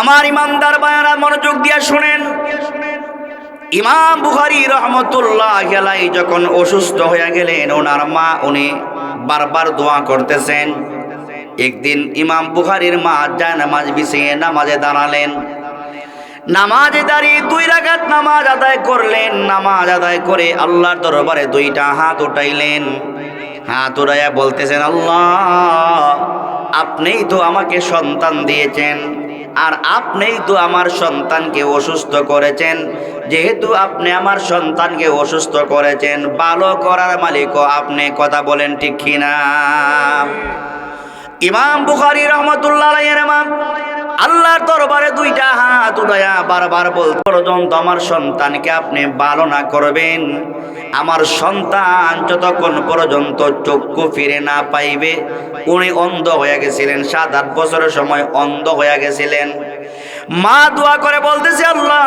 আমার ইমানদার বায়ারা মনোযোগ দিয়া শুনেন। ইমাম বুখারি রহমতুল্লাহ গেলাই যখন অসুস্থ হয়ে গেলেন, ওনার মা উনি বারবার দোয়া করতেছেন। একদিন ইমাম বুখারির মা যায় নামাজ বিছিয়ে নামাজে দাঁড়ালেন। নামাজে দাঁড়িয়ে দুই রাকাত নামাজ আদায় করলেন। নামাজ আদায় করে আল্লাহর দরবারে দুইটা হাত উঠাইলেন। হাত উঠাইয়া বলতেছেন, আল্লাহ, আপনিই তো আমাকে সন্তান দিয়েছেন। আর আপনিই তো আমার সন্তানকে অসুস্থ করেছেন। যেহেতু আপনি আমার সন্তানকে অসুস্থ করেছেন, ভালো করার মালিকও আপনি, কথা বলেন ঠিক কিনা? ইমাম বুখারি রহমতুল্লাহ ইমাম আল্লাহর দরবারে দুইটা হাত উড়াইয়া বারবার বল পর্যন্ত আমার সন্তানকে আপনি ভালো না করবেন। আমার সন্তান যতক্ষণ পর্যন্ত চক্ষু ফিরে না পাইবে, উনি অন্ধ হয়ে গেছিলেন, সাত আট বছরের সময় অন্ধ হয়ে গেছিলেন। মা দোয়া করে বলতেছে, আল্লাহ,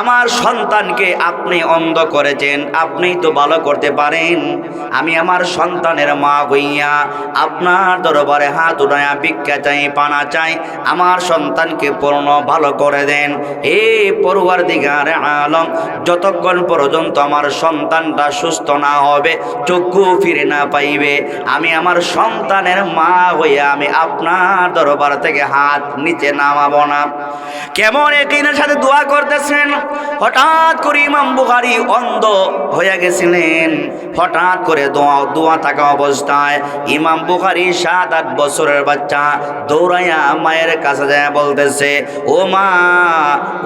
আমার সন্তানকে আপনি অন্ধ করেছেন, আপনিই তো ভালো করতে পারেন। আমি আমার সন্তানের মা হইয়া আপনার দরবারে হাত উঠাইয়া ভিক্ষা চাই, পানা চাই, আমার সন্তানকে পূর্ণ ভালো করে দেন। এ পড়ুয়ার দিগার আলম, যতক্ষণ পর্যন্ত আমার সন্তানটা সুস্থ না হবে, চক্ষু ফিরে না পাইবে, আমি আমার সন্তানের মা হইয়া আমি আপনার দরবার থেকে হাত নিচে নামাবো না। কেমন একদিনের সাথে দোয়া করতেছেন? হঠাৎ করে ইমাম বুখারি অন্ধ হয়ে গেছিলেন। হঠাৎ করে দোয়া দোয়া থাকা অবস্থায় ইমাম বুখারি সাত, আট বছরের বাচ্চা দৌড়াইয়া মায়ের কাছে যায় বলতেছে, ও মা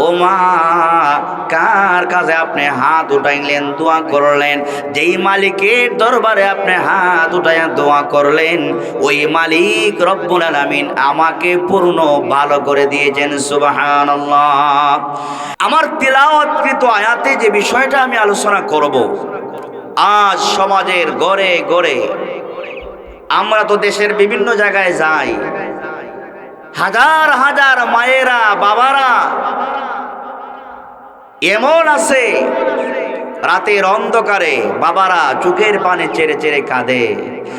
ও মা, কার কাছে আপনি হাত উঠাইলেন, দোয়া করলেন? যেই মালিকের দরবারে আপনি হাত উঠাইয়া দোয়া করলেন, ওই মালিক রব্বুল আলামিন আমাকে পূর্ণ ভালো করে দিয়েছেন আমার তিলাওয়াতকৃত আয়াতে যে বিষয়টা আমি আলোচনা করব, আজ সমাজের গড়ে গড়ে আমরা তো দেশের বিভিন্ন জায়গায় যাই। হাজার হাজার মায়েরা, বাবারা এমন আছে রাতের অন্ধকারে বাবারা চোখের পানি চেড়ে চেড়ে কাঁদে।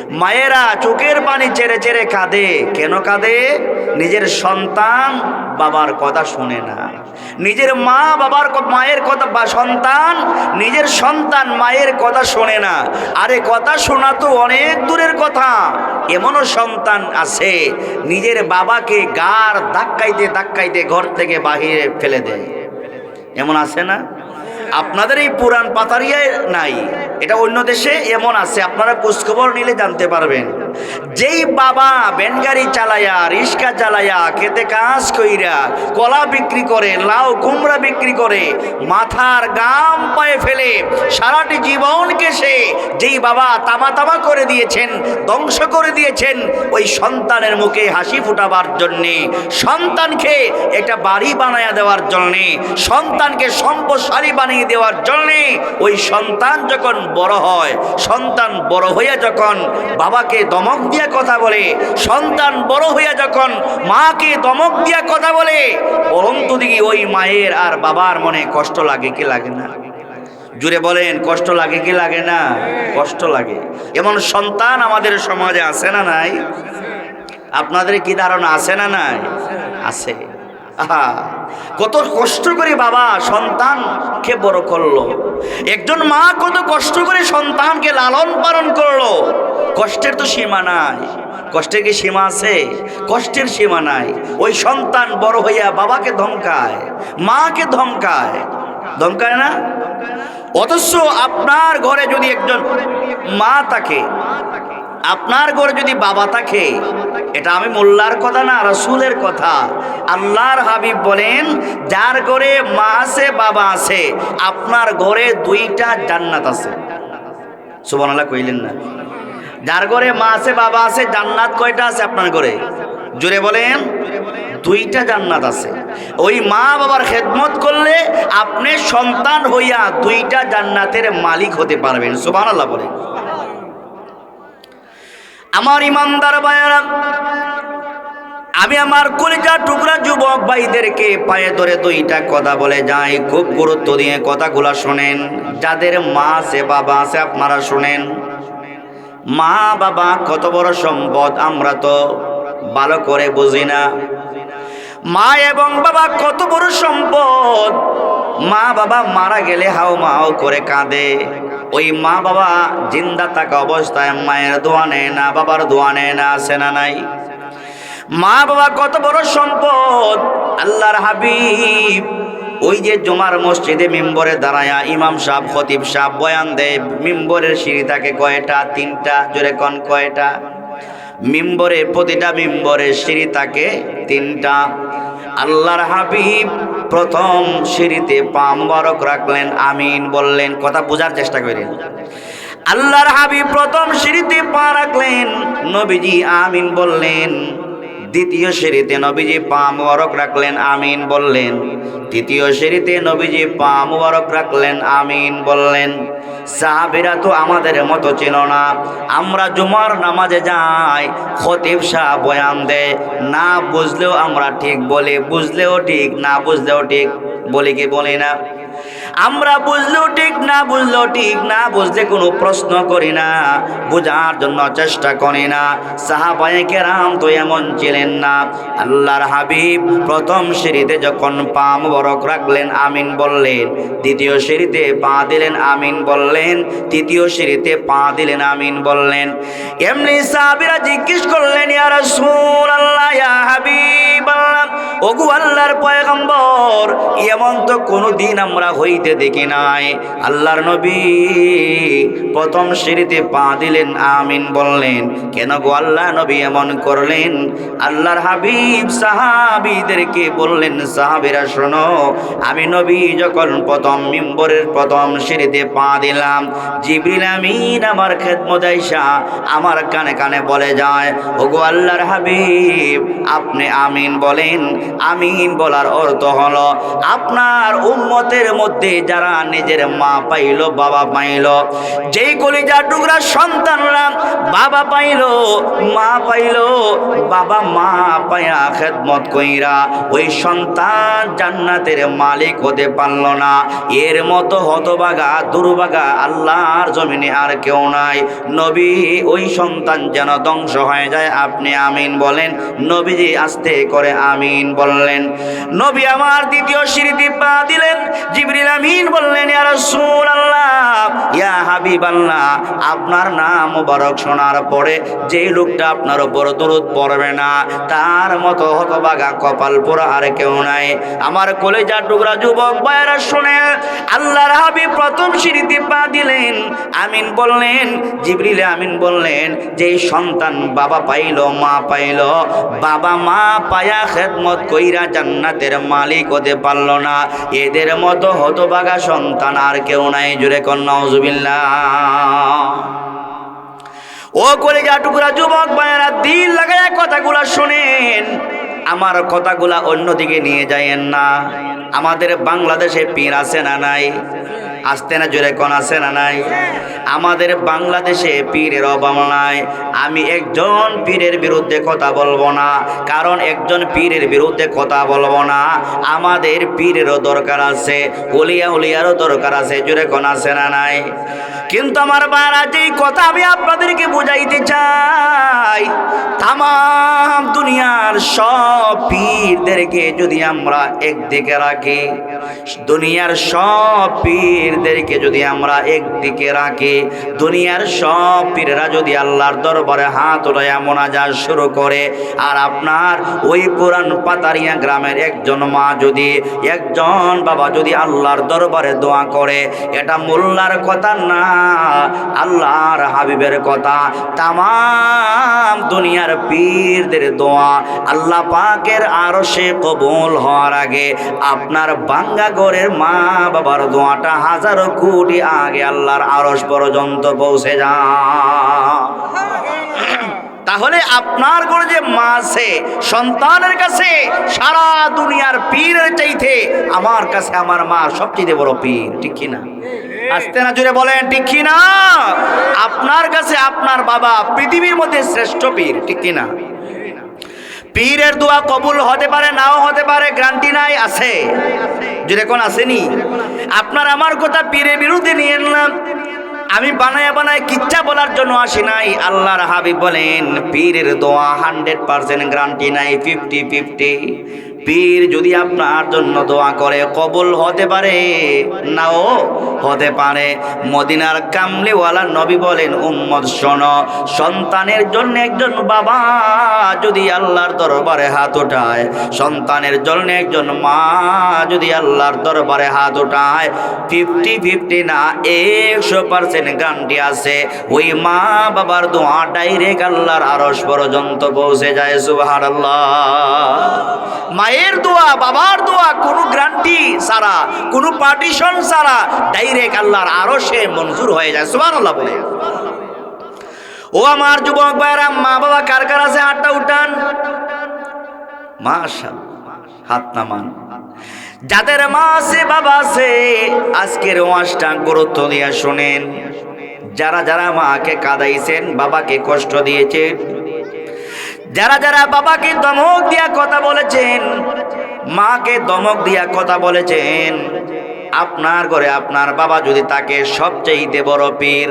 মায়েরা চোখের পানি চেড়ে চেড়ে কাঁদে। কেন কাঁদে? নিজের সন্তান বাবার কথা শুনে না। নিজের মা বাবার মায়ের কথা বা সন্তান নিজের সন্তান মায়ের কথা শোনে না। আরে কথা শোনা তো অনেক দূরের কথা। এমনও সন্তান আছে, নিজের বাবাকে গার ধাক্কাইতে ধাক্কাইতে ঘর থেকে বাহিরে ফেলে দেয়। এমন আছে না? আপনাদের এই পুরান পাতারিয়ায় নাই। এটা অন্য দেশে এমন আছে, আপনারা খোঁজখবর নিলে জানতে পারবেন। যেই বাবা ব্যানগাড়ি চালায়া, রিক্সা চালায়া, খেতে কাজ কইরা কলা বিক্রি করে, লাউ কুমড়া বিক্রি করে, মাথার গাম পায়ে ফেলে সারাটি জীবনকে সে যেই বাবা তামা তামা করে দিয়েছেন, ধ্বংস করে দিয়েছেন, ওই সন্তানের মুখে হাসি ফুটাবার জন্যে, সন্তানকে একটা বাড়ি বানায়া দেওয়ার জন্যে, সন্তানকে সম্পদশালী বানিয়ে দেওয়ার জন্যে, ওই সন্তান যখন বড় হয়, সন্তান বড় হইয়া যখন বাবাকে দমক দিয়া কথা বলে। সন্তান বড় হইয়া যখন মাকে দমক দিয়া কথা বলে পরন্তু দিকে ওই মায়ের আর বাবার মনে কষ্ট লাগে কি লাগে না? জুড়ে বলেন কষ্ট লাগে কি লাগে না? কষ্ট লাগে। এমন সন্তান আমাদের সমাজে আছে না নাই? আপনাদের কি ধারণা আছে না নাই? আছে। আহা, কত কষ্ট করে বাবা সন্তানকে বড় করল। একজন মা কত কষ্ট করে সন্তানকে লালন পালন করল। কষ্টের তো সীমা নাই। কষ্টের কি সীমা আছে? কষ্টের সীমা নাই। ওই সন্তান বড় হইয়া বাবাকে ধমকায়, মাকে ধমকায়। ধমকায় না? অথচ আপনার ঘরে যদি একজন মা থাকে, আপনার ঘরে যদি বাবা থাকে, এটা আমি মোল্লার কথা না, রসুলের কথা। আল্লাহর হাবিব বলেন, যার ঘরে মা আছে, বাবা আছে, আপনার ঘরে দুইটা জান্নাত আছে। সুবহানাল্লাহ কইলেন না। যার ঘরে মা আছে, বাবা আছে, জান্নাত কয়টা আছে আপনার ঘরে? জুড়ে বলেন, দুইটা জান্নাত আছে। ওই মা বাবার খেদমত করলে আপনি সন্তান হইয়া দুইটা জান্নাতের মালিক হতে পারবেন। সুবহানাল্লাহ বলেন। আমার ইমানদার বায়ারা আমি আমার কলিজা টুকরা যুবক ভাইদেরকে পায়ে ধরে দুইটা কথা বলে যাই। খুব গুরুত্ব দিয়ে কথাগুলা শোনেন। যাদের মা আছে, বাবা আছে, আপনারা শোনেন। মা বাবা কত বড় সম্পদ আমরা তো ভালো করে বুঝি না। মা এবং বাবা কত বড় সম্পদ। মা বাবা মারা গেলে হাও মাও করে কাঁদে। ওই মা বাবা জিন্দা থাকা অবস্থায় মায়ের দোয়া নেয় না, বাবার দোয়া নেয় না আসে না নাই। মা বাবা কত বড় সম্পদ। আল্লাহর হাবিব ওই যে জমার মসজিদে মিম্বরে দাঁড়ায়া ইমাম সাহ খতিব সাহ বয়ান দেয়, মিম্বরের সিঁড়ি থাকে কয়টা? তিনটা, জোরে কন কয়টা? মিম্বরে প্রতিটা মিম্বরের সিঁড়ি থাকে তিনটা। আল্লাহর হাবিব প্রথম সিঁড়িতে পা মুবারক রাখলেন, আমিন বললেন, কথা বোঝার চেষ্টা করেন। আল্লাহর হাবিব প্রথম সিঁড়িতে পা রাখলেন, নবীজি আমিন বললেন দ্বিতীয় সিঁড়িতে নবীজি পা মুবারক রাখলেন, আমিন বললেন। তৃতীয় সিঁড়িতে নবীজি পা মুবারক রাখলেন, আমিন বললেন। সাহাবিরা তো আমাদের মতো ছিল না। আমরা জুমার নামাজে যাই, খতিব শাহ বয়ান দেয়। না বুঝলেও আমরা ঠিক বলি, বুঝলেও ঠিক, না বুঝলেও ঠিক বলি কি বলি না? আমরা বুঝলেও ঠিক না বুঝলেও ঠিক না বুঝলে কোনো প্রশ্ন করি না, বোঝার জন্য চেষ্টা করি না। সাহাবায়ে কেরাম তো এমন ছিলেন না। আল্লাহর হাবিব প্রথম সিঁড়িতে যখন পা মুবারক রাখলেন, আমিন বললেন। দ্বিতীয় সিঁড়িতে পা দিলেন, আমিন বললেন। তৃতীয় সিঁড়িতে পা দিলেন, আমিন বললেন। এমনি সাহাবীরা জিজ্ঞেস করলেন, ইয়া রাসূলুল্লাহ, ইয়া হাবিবাল্লাহ। ওগু আল্লাহর পয়গম্বর, এমন তো কোনো দিন আমরা হইতে দেখি নাই। আল্লাহর নবী প্রথম সিঁড়িতে পা দিলেন, আমিন বললেন, কেন গো আল্লাহ নবী এমন করলেন? আল্লাহর হাবিব সাহাবিদেরকে বললেন, সাহাবিরা শোনো, আমি নবী যখন প্রথম মিম্বরের প্রথম সিঁড়িতে পা দিলাম, জিবরিল আমিন আমার খেদমত আইসা আমার কানে কানে বলে যায়, ওগো আল্লাহর হাবিব, আপনি আমিন বলেন আমিন বলার অর্থ হলো, আপনার উম্মতের মধ্যে যারা নিজের মা পাইল, বাবা পাইল, যেই কলিজা টুকরা সন্তানরা বাবা পাইল, মা পাইল, বাবা মা পায়া খেদমত কইরা ওই সন্তান জান্নাতের মালিক হতে পারল না। এর মতো হতবাগা, দুর্বাগা আল্লাহর জমিনে আর কেউ নাই। নবী ওই সন্তান যেন ধ্বংস হয়ে যায়, আপনি আমিন বলেন, নবীজি আস্তে করে আমিন বললেন, নবী আমার দ্বিতীয় সিঁড়িতে পা দিলেন। জিবরিল আমিন বললেন, ইয়া রাসূলুল্লাহ, ইয়া আপনার নাম মুবারক শোনার পরে যেই লোকটা আপনার উপর দরুদ পড়বে না, তার মতো হতবাগা কপাল পোড়া আর কেউ নাই। আমার কলেজার টুকরা যুবক ভাইরা শুনে আল্লাহর হাবিব প্রথম সিঁড়িতে পা দিলেন। আমিন বললেন, জিবরিল আমিন বললেন, যেই সন্তান বাবা পাইল, মা পাইল, বাবা মা পায়া খেদমত কইরা জান্নাতের মালিক হতে পারল না। এদের মতো হতবাগা সন্তান আর কেউ নাই জুড়ে কন্যা ও যা টুকরা যুবক ভাইয়েরা, দিল লাগায় কথাগুলা শোনেন। আমার কথাগুলা অন্যদিকে নিয়ে যায়েন না। আমাদের বাংলাদেশে পীর আছে না নাই? আসতে না, জোরে কোন আছে না নাই? আমাদের বাংলাদেশে পীরের অভাব নাই। আমি একজন পীরের বিরুদ্ধে কথা বলব না, কারণ একজন পীরের বিরুদ্ধে কথা বলব না। আমাদের পীরেরও দরকার আছে, উলিয়া উলিয়ারও দরকার আছে, জোরে কোন আছে না নাই? কিন্তু আমার বারা যেই কথা আমি আপনাদেরকে বুঝাইতে চাই তাম দুনিয়ার সব পীরদেরকে যদি আমরা একদিকে রাখি, দুনিয়ার সব পীরদেরকে যদি আমরা একদিকে রাখি, দুনিয়ার সব পীররা যদি আল্লাহর দরবারে হাত উঠাইয়া মোনাজাত শুরু করে, আর আপনার ওই পুরান পাতারিয়া গ্রামের একজন মা যদি, একজন বাবা যদি আল্লাহর দরবারে দোয়া করে, এটা মোল্লার কথা না, আল্লাহর হাবিবের কথা। তাম দুনিয়ার পীরদের দোয়া আল্লাহ পাকের আরও সে কবুল হওয়ার আগে আপনার বাঙ্গা ঘরের মা বাবার দোয়াটা হাজারো কোটি আগে আল্লাহর আরস পর্যন্ত পৌঁছে যা তাহলে আপনার ঘরে যে মা আছে, সন্তানের কাছে সারা দুনিয়ার পীরের চাইতে আমার কাছে আমার মা সবচেয়ে বড় পীর, ঠিক কি না? আসতে না জুড়ে বলেন, ঠিক কি না? আপনার কাছে আপনার বাবা পৃথিবীর মধ্যে শ্রেষ্ঠ পীর, ঠিক কি না? পীরের দোয়া কবুল হতে পারে, নাও হতে পারে, গ্রান্টি নাই, আছে। যদি কোন আসেনি। আপনার আমার কথা পীরের বিরুদ্ধে নিয়ে এলাম আমি বানায় বানায় কিচ্ছা বলার জন্য আসি নাই। আল্লাহর হাবিব বলেন, পীরের দোয়া হান্ড্রেড পার্সেন্ট গ্রান্টি নাই ফিফটি ফিফটি পীর যদি আপনার জন্য দোয়া করে, কবুল হতে পারে? নাও, হতে পারে। মদিনার কামলিওয়ালা নবী বলেন উম্মদ শোন, সন্তানের জন্য একজন বাবা যদি আল্লাহর দরবারে হাত ওঠায়, সন্তানের জন্য একজন মা যদি আল্লাহর দরবারে হাত ওঠায় ফিফটি ফিফটি না, একশো পার্সেন্ট গ্যারান্টি আছে। ওই মা বাবার দোয়া ডাইরেক্ট আল্লাহর আরস পর্যন্ত পৌঁছে যায় সুবাহার আল্লাহ মায়ের দোয়া, বাবার দোয়া, কোনো গ্যারান্টি ছাড়া, কোনো পার্টিশন ছাড়া ডাইরেক্ট আল্লাহর আরও সে মঞ্জুর হয়ে যায়। সুবাহ আল্লাহ বলে। ও আমার যুবক ভাইরা মা বাবা কার কার আছে? হাতটা উঠান। মাশা হাত নামান। যাদের মা আছে, বাবা আছে, আজকের ওয়াজটা গুরুত্ব দিয়ে শোনেন। যারা যারা মাকে কাঁদাইছেন, বাবাকে কষ্ট দিয়েছেন যারা যারা বাবাকে দমক দিয়া কথা বলেছেন, মাকে দমক দিয়া কথা বলেছেন, আপনার ঘরে আপনার বাবা যদি তাকে সবচেয়ে বড় পীর,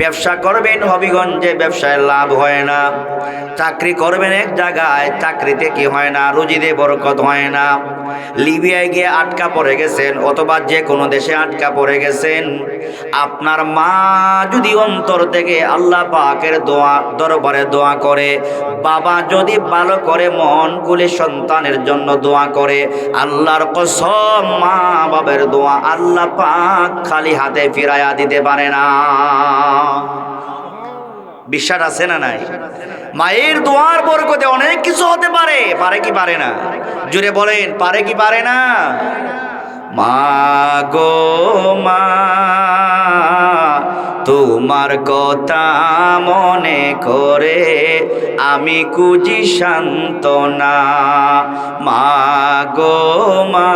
ব্যবসা করবেন হবিগঞ্জে, ব্যবসায় লাভ হয় না। চাকরি করবেন এক জায়গায়, চাকরিতে কি হয় না? রুজিতে বরকত হয় না। লিবিয়ায় গিয়ে আটকা পড়ে গেছেন অথবা যে কোনো দেশে আটকা পড়ে গেছেন। আপনার মা যদি অন্তর থেকে আল্লাহ পাকের দোয়া, দরবারে দোয়া করে, বাবা যদি ভালো করে মন খুলে সন্তানের জন্য দোয়া করে, আল্লাহর কসম মা বাবার দোয়া আল্লাহ পাক খালি হাতে ফিরাইয়া দিতে পারে না। বিশ্বাস আছে না নাই? মায়ের দোয়ার বরকতে অনেক কিছু হতে পারে পারে কি পারে না? জুড়ে বলেন, পারে কি পারে না? মা গো মা তোমার কথা মনে করে আমি কুজি সান্তনা মা গো মা,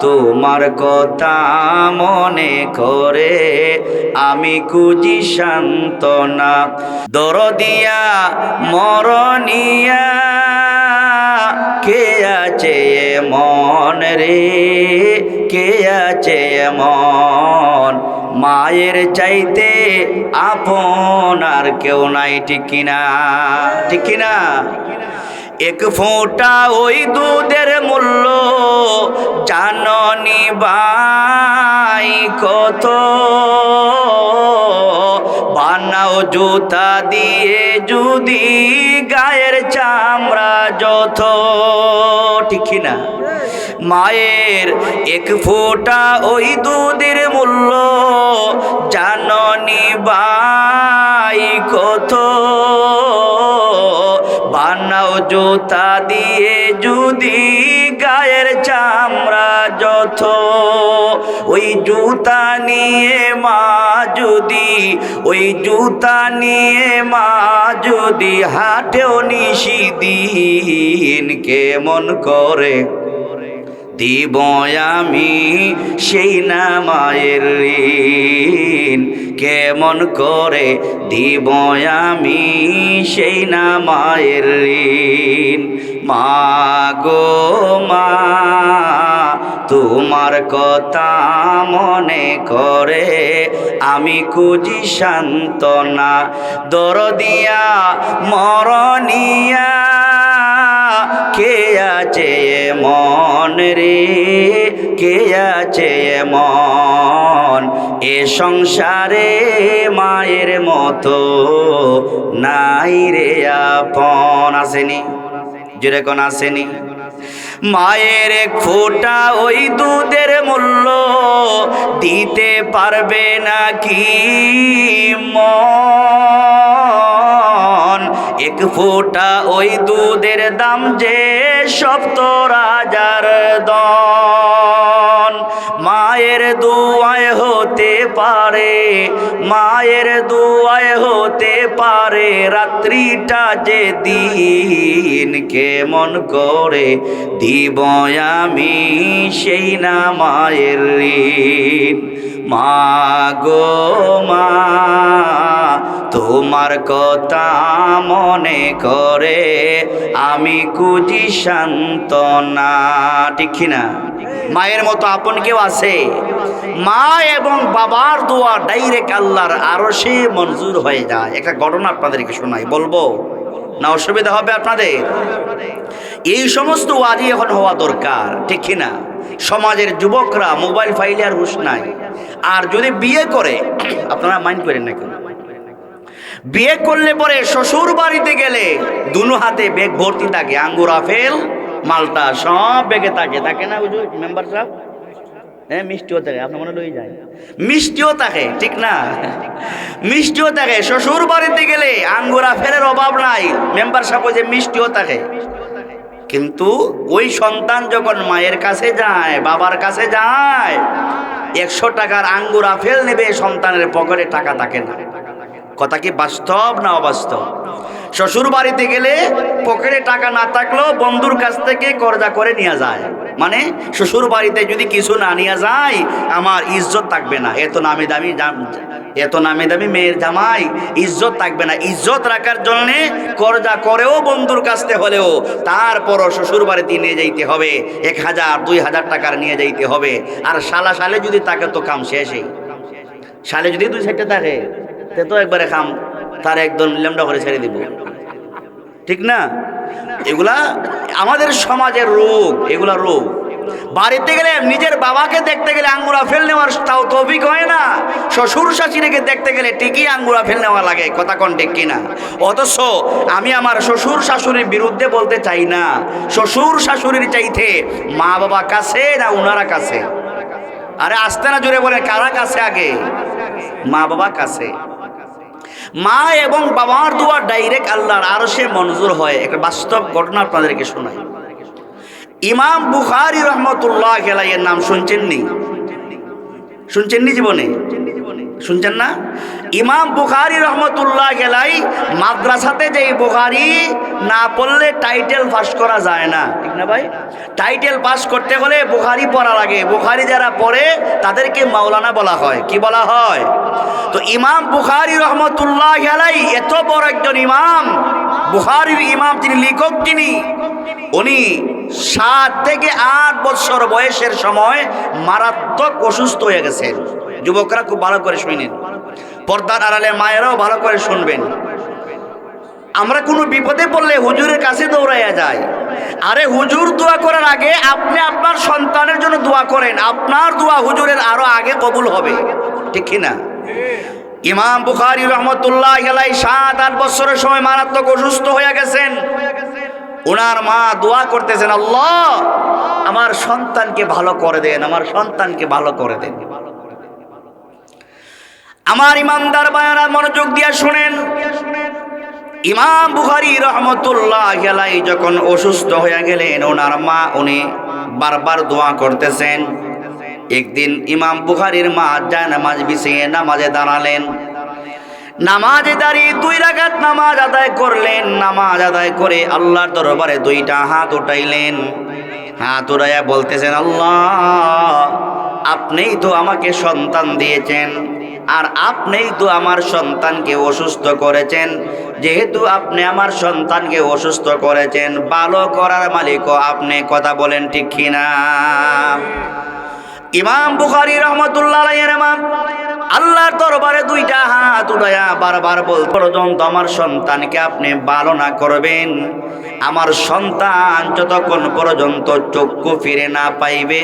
তোমার কথা মনে করে আমি কুজি সান্তনা দরদিয়া, মরনিয়া, কে আছে মন রে? কে আছে মন মায়ের চাইতে আপন আর কেউ নাই, ঠিক কিনা? ঠিক না এক ফোঁটা ওই দুধের মূল্য জাননি বাই কত? বানাও জুতা দিয়ে যদি গায়ের চামড়া যথ ঠিক না? মায়ের এক ফোঁটা ওই দুধের মূল্য জাননি বাই কত। বানাও জুতা দিয়ে যদি গায়ের চামড়া যত। ওই জুতা নিয়ে মা যদি, ওই জুতা নিয়ে মা যদি হাটেও নিশি দিন কেমন করে? দিব আমি সেই না মায়ের ঋণ কেমন করে? দিব আমি সেই না মায়ের ঋণ। মা গো মা তোমার কথা মনে করে, আমি খুঁজি সান্ত্বনা, দরদিয়া মরণিয়া কে আছে মন রে, কে আছে মন এ সংসারে মায়ের মতো নাই রে আপন, আসেনি? কোন আসেনি? মায়ের খোটা ওই দুধের মূল্য দিতে পারবে না কি মন? এক ফোটা ওই দুধের দাম যে সপ্ত রাজার দন। মায়ের দুয়ায় হতে পারে, মায়ের দুয়ায় হতে পারে, রাত্রিটা যে দিন কেমন করে দিব আমি সেই না মায়ের মা গো মা তোমার কথা মনে করে আমি খুঁজি সান্ত্বনা। ঠিক না মায়ের মতো আপন কেউ আছে? মা এবং বাবার দোয়া ডাইরেক্ট আল্লাহর আরও সে মঞ্জুর হয়ে যায়। একটা ঘটনা আপনাদেরকে শোনাই, বলব? না অসুবিধা হবে আপনাদের? এই সমস্ত ওয়াজি এখন হওয়া দরকার, ঠিক কিনা? সমাজের যুবকরা মোবাইল ফাইলে আর হুশ নাই। আর যদি বিয়ে করে, আপনারা মাইন্ড করেন না কেন? বিয়ে করলে পরে শ্বশুর বাড়িতে গেলে দুনো হাতে বেগ ভর্তি থাকে, আঙ্গুর, আপেল মালটা সব বেগে থাকে। থাকে না বুঝু মেম্বার সাহেব? হ্যাঁ মিষ্টিও থাকে, আপনার মনে লই যায়। মিষ্টিও থাকে, ঠিক না? মিষ্টিও থাকে, শ্বশুর বাড়িতে গেলে আঙ্গুর, আপেলের অভাব নাই। মেম্বার সাহেব যে মিষ্টিও থাকে। কিন্তু ওই সন্তান যখন মায়ের কাছে যায়, বাবার কাছে যায়, একশো টাকার আঙ্গুর, আপেল নেবে, সন্তানের পকেটে টাকা থাকে না। কথা কি বাস্তব না অবাস্তব? শ্বশুর বাড়িতে গেলে পকেটে টাকা না থাকলেও বন্ধুর কাছ থেকে কর্জা করে নিয়ে যায়। মানে শ্বশুর বাড়িতে যদি কিছু না নিয়ে যায়, আমার ইজ্জত থাকবে না। এত নামি দামি এত নামি দামি মেয়ের জামাই, ইজ্জত থাকবে না। ইজ্জত রাখার জন্যে কর্জা করেও বন্ধুর কাছতে হলেও তারপরও শ্বশুর বাড়িতে নিয়ে যাইতে হবে। এক হাজার, দুই হাজার টাকার নিয়ে যাইতে হবে। আর সালা সালে যদি তাকে তো কাম শেষই সালে যদি দুই সাইডটা থাকে তে তো একবারে খাম, তার একদম লেমডা করে ছেড়ে দিব। ঠিক না? এগুলা আমাদের সমাজের রোগ, এগুলা রোগ। বাড়িতে গেলে নিজের বাবাকে দেখতে গেলে আঙ্গুরা ফেল নেওয়ার তাও তৌফিক হয় না। শ্বশুর শাশুড়িকে দেখতে গেলে ঠিকই আঙ্গুরা ফেল নেওয়া লাগে, কথা কোন ঠিক কিনা? অথচ আমি আমার শ্বশুর শাশুড়ির বিরুদ্ধে বলতে চাই না। শ্বশুর শাশুড়ির চাইতে মা বাবা কাছে না উনারা কাছে? আরে আসতে না জোরে বলে কারা কাছে আগে? মা বাবা কাছে। মা এবং বাবার দোয়া ডাইরেক্ট আল্লাহর আরও সে মঞ্জুর হয়। একটা বাস্তব ঘটনা আপনাদেরকে শোনায় ইমাম বুখারি রহমতুল্লাহ খেলাইয়ের নাম শুনছেননি শুনছেননি জীবনে? শুনছেন না? ইমাম বুখারি রহমতুল্লাহ গেলাই মাদ্রাসাতে যে বুখারি না পড়লে টাইটেল পাস করা যায় না। ঠিক না ভাই? টাইটেল পাস করতে হলে বুখারি পড়া লাগে। বুখারি যারা পড়ে, তাদেরকে মাওলানা বলা হয়। কি বলা হয়? তো ইমাম বুখারি রহমতুল্লাহ গেলাই এত বড় একজন ইমাম, বুখারির ইমাম তিনি লেখক তিনি উনি সাত থেকে আট বছর বয়সের সময় মারাত্মক অসুস্থ হয়ে গেছেন। যুবকরা খুব ভালো করে শুনেন পর্দার আড়ালে মায়েরাও ভালো করে শুনবেন। আমরা কোনো বিপদে পড়লে হুজুরের কাছে দৌড়াইয়া যায় আরে হুজুর দোয়া করার আগে আপনি আপনার সন্তানের জন্য দোয়া করেন। আপনার দোয়া হুজুরের আরও আগে কবুল হবে। ঠিক কিনা? ইমাম বুখারি রহমতুল্লাহ সাত, আট বছরের সময় মারাত্মক অসুস্থ হয়ে গেছেন। ওনার মা দোয়া করতেছেন, আল্লাহ, আমার সন্তানকে ভালো করে দেন, আমার সন্তানকে ভালো করে দেন। আমার ইমানদার বায়ারা মনোযোগ দিয়া শুনেন। ইমাম বুখারি রহমতুল্লাহ গেলাই যখন অসুস্থ হয়ে গেলেন, ওনার মা উনি বারবার দোয়া করতেছেন। একদিন ইমাম বুখারির মা যায় নামাজ বিছিয়ে নামাজে দাঁড়ালেন। নামাজে দাঁড়িয়ে দুই রাকাত নামাজ আদায় করলেন। নামাজ আদায় করে আল্লাহর দরবারে দুইটা হাত উঠাইলেন। হাত উঠাইয়া বলতেছেন, আল্লাহ, আপনিই তো আমাকে সন্তান দিয়েছেন। আর আপনিই তো আমার সন্তানকে অসুস্থ করেছেন। যেহেতু আপনি আমার সন্তানকে অসুস্থ করেছেন, ভালো করার মালিকও আপনি, কথা বলেন ঠিক কিনা? ইমাম বুখারি রহমতুল্লাহ আল্লাহর দরবারে দুইটা হাত উদয়া বারবার বল পর্যন্ত আমার সন্তানকে আপনি ভালো না করবেন। আমার সন্তান যতক্ষণ পর্যন্ত চক্ষু ফিরে না পাইবে,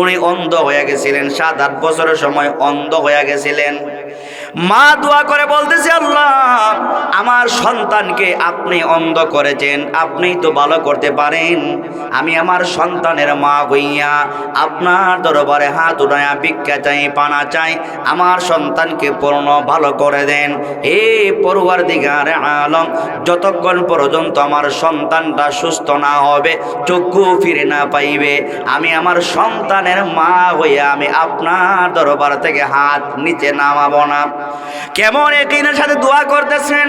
উনি অন্ধ হয়ে গেছিলেন, সাত আট বছরের সময় অন্ধ হয়ে গেছিলেন। মা দোয়া করে বলতেছে, আল্লাহ, আমার সন্তানকে আপনি অন্ধ করেছেন, আপনিই তো ভালো করতে পারেন। আমি আমার সন্তানের মা হইয়া আপনার দরবারে হাত উঠায়া ভিক্ষা চাই, পানা চাই, আমার সন্তানকে পূর্ণ ভালো করে দেন। এ পড়ুয়ার দিগার আলম, যতক্ষণ পর্যন্ত আমার সন্তানটা সুস্থ না হবে, চক্ষু ফিরে না পাইবে, আমি আমার সন্তানের মা হইয়া আমি আপনার দরবার থেকে হাত নিচে নামাবো না। কেমন একদিনের সাথে দোয়া করতেছেন?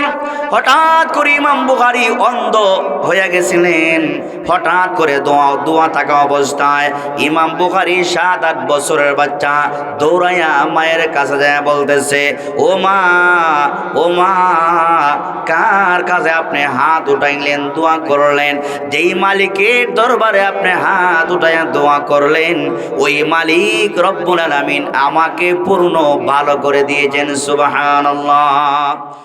হঠাৎ করে ইমাম বুখারি অন্ধ হয়ে গেছিলেন। হঠাৎ করে দোয়া দোয়া থাকা অবস্থায় ইমাম বুখারি সাত, আট বছরের বাচ্চা দৌড়াইয়া মায়ের কাছে যায় বলতেছে, ও মা ও মা, কার কাছে আপনি হাত উঠাইলেন, দোয়া করলেন? যেই মালিকের দরবারে আপনি হাত উঠাইয়া দোয়া করলেন, ওই মালিক রব্বুল আলামিন আমাকে পূর্ণ ভালো করে দিয়েছেন। সুবহানাল্লাহ।